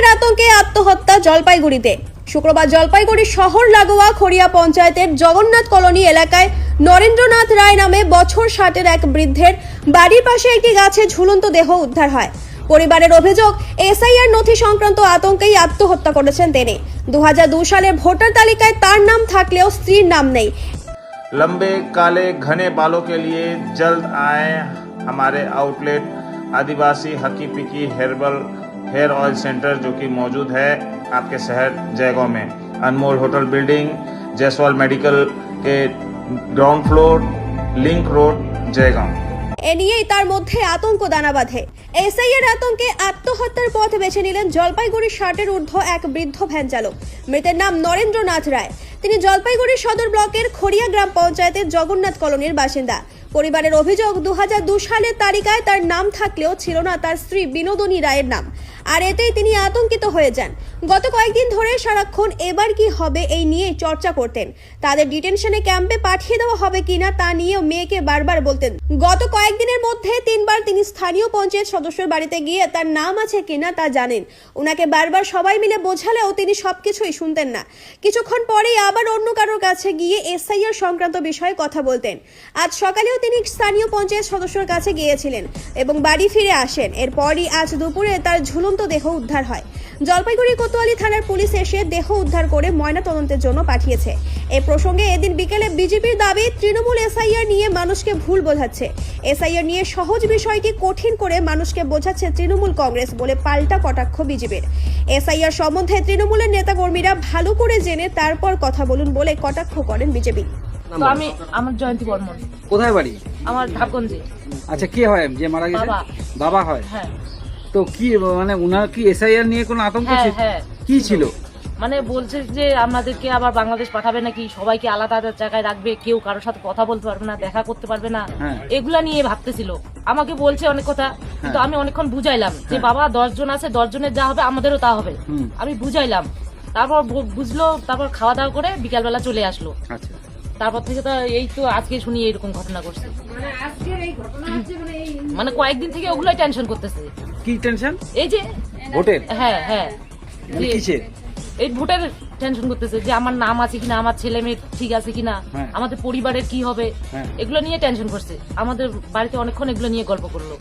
এসআইয়ের আতঙ্কে আত্মহত্যা জলপাইগুড়িতে শুক্রবার জলপাইগুড়ি শহর লাগোয়া খড়িয়া পঞ্চায়েতের জগন্নাথ কলোনি এলাকায় নরেন্দ্রনাথ রায় নামে বছর ষাটের এক বৃদ্ধের বাড়ির পাশে একটি গাছে ঝুলন্ত দেহ উদ্ধার হয় পরিবারের অভিযোগ এসআইআর নথি সংক্রান্ত আতঙ্কেই আত্মহত্যা করেছেন তিনি দু সালের ভোটার তালিকায় তার নাম থাকলেও স্ত্রীর নাম নেই लंबे काले घने बालों के लिए जल्द आए हमारे आउटलेट आदिवासी हकी पिकी हेर्बल हेयर ऑयल सेंटर जो कि मौजूद है आपके शहर जयगांव में Anmol hotel building Jaiswal medical के ground floor link road Jaigaon এ নিয়েই তার মধ্যে আতঙ্ক দানা বাঁধে এসআইয়ের আতঙ্কে আত্মহত্যার পথ বেছে নিলেন জলপাইগুড়ি ষাটের ঊর্ধ্ব এক বৃদ্ধ ভ্যান চালক মৃতের নাম নরেন্দ্রনাথ রায় তিনি জলপাইগুড়ি সদর ব্লকের খড়িয়া গ্রাম পঞ্চায়েতের জগন্নাথ কলোনির বাসিন্দা। পরিবারের অভিযোগ দু সালের তালিকায় তার নাম থাকলেও ছিল না তার স্ত্রী বিনোদিনী রায়ের নাম। আর এতেই তিনি আতঙ্কিত হয়ে যান। গত কয়েকদিন ধরে সারাক্ষণ এবার কি হবে এই নিয়ে চর্চা করতেন। তাদের ডিটেনশনে ক্যাম্পে পাঠিয়ে দেওয়া হবে কিনা তা নিয়েও মেয়েকে বারবার বলতেন। গত কয়েকদিনের মধ্যে তিনবার তিনি স্থানীয় পঞ্চায়েত সদস্যের বাড়িতে গিয়ে তার নাম আছে কিনা তা জানেন। ওনাকে বারবার সবাই মিলে বোঝালেও তিনি সবকিছুই শুনতেন না। কিছুক্ষণ পরেই আবার অন্য কারোর কাছে গিয়ে এসআইআর সংক্রান্ত বিষয়ে কথা বলতেন। আজ সকালেও তিনি স্থানীয় পঞ্চায়েত সদস্যর কাছে গিয়েছিলেন এবং বাড়ি ফিরে আসেন। এরপরই আজ দুপুরে তার ঝুলন্ত দেহ উদ্ধার হয়। জলপাইগুড়ি কোতোয়ালি থানার পুলিশ এসে দেহ উদ্ধার করে ময়না তদন্তের জন্য পাঠিয়েছে। এ প্রসঙ্গে এদিন বিকেলে বিজেপির দাবি, তৃণমূল এসআইআর নিয়ে মানুষকে ভুল বোঝাচ্ছে। এসআইআর নিয়ে সহজ বিষয়কে কঠিন করে মানুষকে বোঝাচ্ছে তৃণমূল কংগ্রেস বলে পাল্টা কটাক্ষ বিজেপির। এসআইআর সম্বন্ধে তৃণমূলের নেতাকর্মীরা ভালো করে জেনে তারপর কথা বলুন বলে কটাক্ষ করেন বিজেপি। তো আমি আমার জয়ন্তী বর্মন। কোথায় বাড়ি? আমার ঢাকগঞ্জে আচ্ছা কে হয়? যে মারা গেছে? বাবা। বাবা হয়? হ্যাঁ। তো কি মানে উনার কি এসআইআর নিয়ে কোনো আতঙ্ক হ্যাঁ, ছিল? হ্যাঁ। কি ছিল? মানে বলছে যে আমাদেরকে আবার বাংলাদেশ পাঠাবে নাকি? সবাইকে আলাদা আলাদা জায়গায় রাখবে। কেউ কারোর সাথে কথা বলতে পারবে না দেখা করতে পারবে না। হ্যাঁ। এগুলা নিয়ে ভাবতেছিল। আমাকে বলছে অনেক কথা কিন্তু আমি অনেকক্ষণ বুঝাইলাম যে। বাবা দশ জন আছে দশ জনের যা হবে আমাদেরও তা হবে। হুম। আমি বুঝাইলাম। তারপর বুঝলো তারপর খাওয়া দাওয়া করে বিকালবেলা চলে আসলো। আচ্ছা। তারপর থেকে তো এই তো আজকে শুনি এরকম ঘটনা করছে মানে কয়েকদিন থেকে ওগুলোই টেনশন করতেছে। কি টেনশন এই যে ভোটের? হ্যাঁ হ্যাঁ। মানে কিসের? এই ভোটের টেনশন করতেছে যে আমার নাম আছে কিনা আমার ছেলে মেয়ে ঠিক আছে কিনা হ্যাঁ। আমাদের পরিবারের কি হবে হ্যাঁ। এগুলো নিয়ে টেনশন করছে। আমাদের বাড়িতে অনেকক্ষণ এগুলো নিয়ে গল্প করল।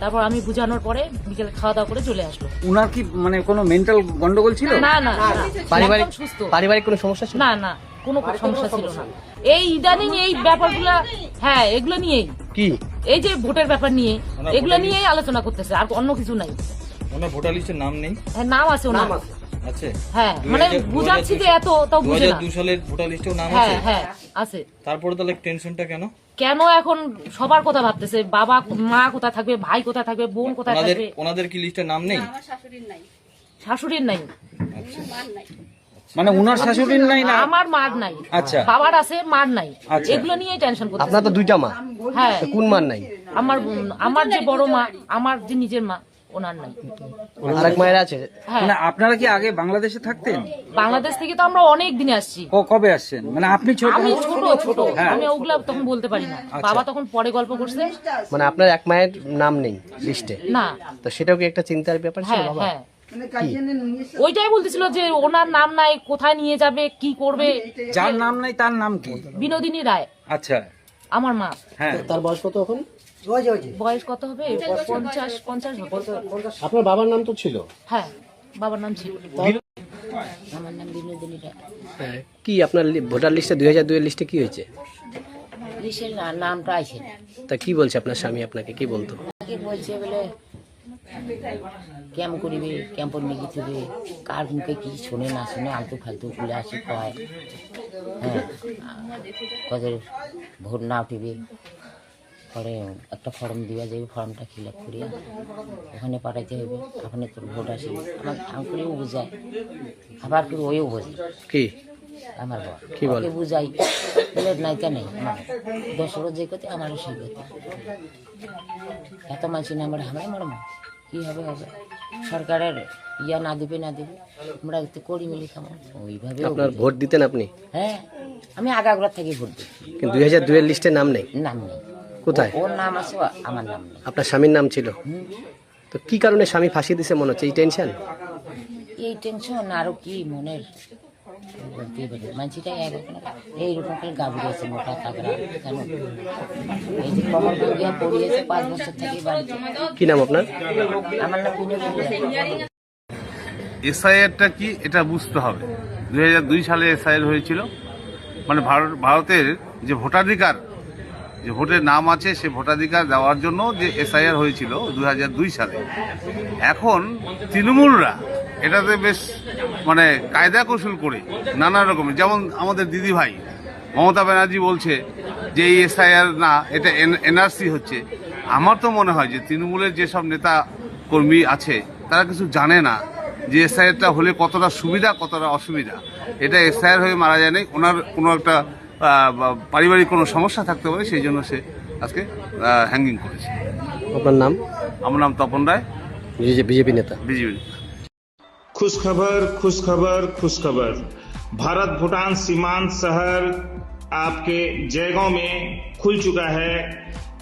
তারপর আমি বুঝানোর পরে বিকেলে খাওয়া দাওয়া করে চলে আসলো। উনার কি মানে কোনো মেন্টাল গন্ডগোল ছিল? না না না, পারিবারিক একদম সুস্থ। পারিবারিক কোনো সমস্যা ছিল? না না কোনো সমস্যা ছিল না। এই ইদানিং এই ব্যাপারগুলো হ্যাঁ এগুলো নিয়েই। কি? এই যে ভোটের ব্যাপার নিয়ে এগুলো নিয়েই আলোচনা করতেছে আর অন্য কিছু নাই। ওনার ভোটার লিস্টের নাম নেই? হ্যাঁ নাম আছে ওনার। আছে? হ্যাঁ মানে বুঝাচ্ছি যে এত তাও বুঝে না। দু সালের ভোটার লিস্টেও নাম হ্যাঁ আছে? হ্যাঁ আছে। তারপরে তাহলে টেনশনটা কেন? কেন এখন সবার কথা ভাবতেছে? বাবা মা কোথায় থাকবে? ভাই কোথায় থাকবে? বোন কোথায় থাকবে? ওনাদের কি লিস্টে নাম নেই? শাশুড়ির নাই। মানে উনার শাশুড়ির নাই না? আমার মার নাই। আচ্ছা। বাবার আছে মার নাই। আচ্ছা। এগুলো নিয়ে টেনশন করতেছে। আপনার তো দুইটা মা। হ্যাঁ। কোন মান নাই? আমার আমার যে বড় মা আমার যে নিজের মা। ওনার নাই। আরেক মায়ের আছে? মানে আপনারা কি আগে বাংলাদেশে থাকতেন? বাংলাদেশ থেকে তো আমরা অনেক দিনে আসছি। ও কবে আসছেন? মানে আপনি ছোট? আমি ছোট ছোট। আমি ওগুলা তখন বলতে পারি না। বাবা তখন পরে গল্প করছে। মানে আপনার এক মায়ের নাম নেই লিস্টে? না। তো সেটাও কি একটা চিন্তার ব্যাপার ছিল হ্যাঁ বাবা? হ্যাঁ। ওইটাই বলতেছিল যে ওনার নাম নাই কোথায় নিয়ে যাবে কি করবে? যার নাম নাই তার নাম কি? বিনোদিনী রায়। আচ্ছা। আমার মা। হ্যাঁ। তার বয়স কত এখন? বয়স কত হবে? পঞ্চাশ পঞ্চাশ আপনার বাবার নাম তো ছিল। হ্যাঁ বাবার নাম ছিল। আমার নাম বিনোদিনী রায় হ্যাঁ, কি আপনার লি- ভোটার লিস্টে দুই হাজার দুইয়ের লিস্টে কি হয়েছে? না- নামটা আছে। না তা কি বলছে আপনার স্বামী আপনাকে? কি বলতো? কে বলছে বলে ক্যাম্প করিবে ক্যাম্পর নিয়ে গেছে কার মুখে কি শুনে না শুনে আলতু ফালতু খুলে আসি কয়। হ্যাঁ কদের ভোট না উঠিবে। পরে একটা ফর্ম দেওয়া যাবে ফর্মটা ফিল আপ করিয়া ওখানে পাঠাইতে হবে ওখানে তোর ভোট আসবে আমার আঙ্কুরেও বোঝায় আবার কেউ ওয়েও বোঝে। কি? আমার বর। কি বলে? বুঝাই বলে নাইতা নেই আমার দশরো যে কথা আমারও সেই কথা। এত মানুষ না আমার হামড়াই মারম? কি হবে হবে? সরকারের ইয়া না দিবে না দিবে আমরা একটু করি মিলি খাব ওইভাবে আপনার ভোট দিতেন আপনি? হ্যাঁ আমি আগাগোড়া থেকে ভোট দিই। কিন্তু দুই হাজার দুইয়ের লিস্টে নাম নেই। নাম নেই। কোথায়? ওর নাম আছে আমার নাম আপনার স্বামীর নাম ছিল? তো কি কারণে স্বামী ফাঁসি দিছে মনে হচ্ছে? এই টেনশন এই টেনশন আরও কি মনের? মানসিটাই একরকম এইরকম করে গাভী মোটা তাগড়া কেন? এই যে কমর ভাঙ্গিয়া পড়িয়েছে পাঁচ বছর থেকে বাড়িতে। কি নাম আপনার? আমার নাম বিনয় এসআইআরটা কি এটা বুঝতে হবে। দুই হাজার দুই সালে এসআইআর হয়েছিল। মানে ভারত ভারতের যে ভোটাধিকার যে ভোটের নাম আছে সে ভোটাধিকার দেওয়ার জন্য যে এসআইআর হয়েছিল দু হাজার দুই সালে। এখন তৃণমূলরা এটাতে বেশ মানে কায়দা কৌশল করে নানা রকমের। যেমন আমাদের দিদি ভাই, মমতা ব্যানার্জি বলছে যে এই এসআইআর না, এটা এনআরসি হচ্ছে। আমার তো মনে হয় যে তৃণমূলের যেসব নেতা কর্মী আছে, তারা কিছু জানে না যে এসআইআরটা হলে কতটা সুবিধা, কতটা অসুবিধা। এটা এসআইআর হয়ে মারা যায় নাই। ওনার কোনো একটা পারিবারিক কোনো সমস্যা থাকতে পারে সেই জন্য সে আজকে হ্যাঙ্গিং করেছে আপনার নাম আমার নাম তপন রায় বিজেপি নেতা বিজেপি खुश खबर खुश खबर खुश खबर भारत भूटान सीमांत शहर आपके जयगांव में खुल चुका है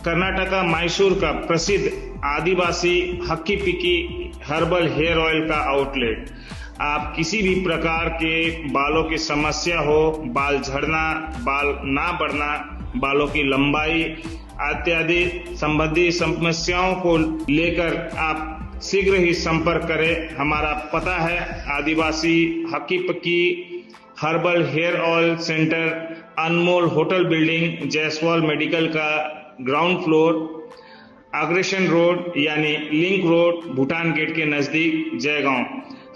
कर्नाटका मैसूर का प्रसिद्ध आदिवासी Hakki Pikki herbal hair oil का आउटलेट आप किसी भी प्रकार के बालों की समस्या हो, बाल झड़ना, बाल ना बढ़ना, बालों की लंबाई इत्यादि संबंधी समस्याओं को लेकर आप शीघ्र ही संपर्क करें। हमारा पता है, आदिवासी Hakki Pikki herbal hair oil centre, Anmol hotel building, Jaiswal medical का ग्राउंड फ्लोर, अग्रेशन रोड, यानी लिंक रोड, भूटान गेट के नज़दीक, जयगांव।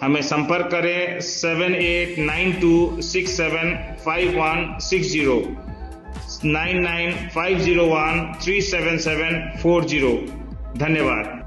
हमें संपर्क करें seven eight nine two six seven five one six zero nine nine five zero one three seven seven four zero धन्यवाद।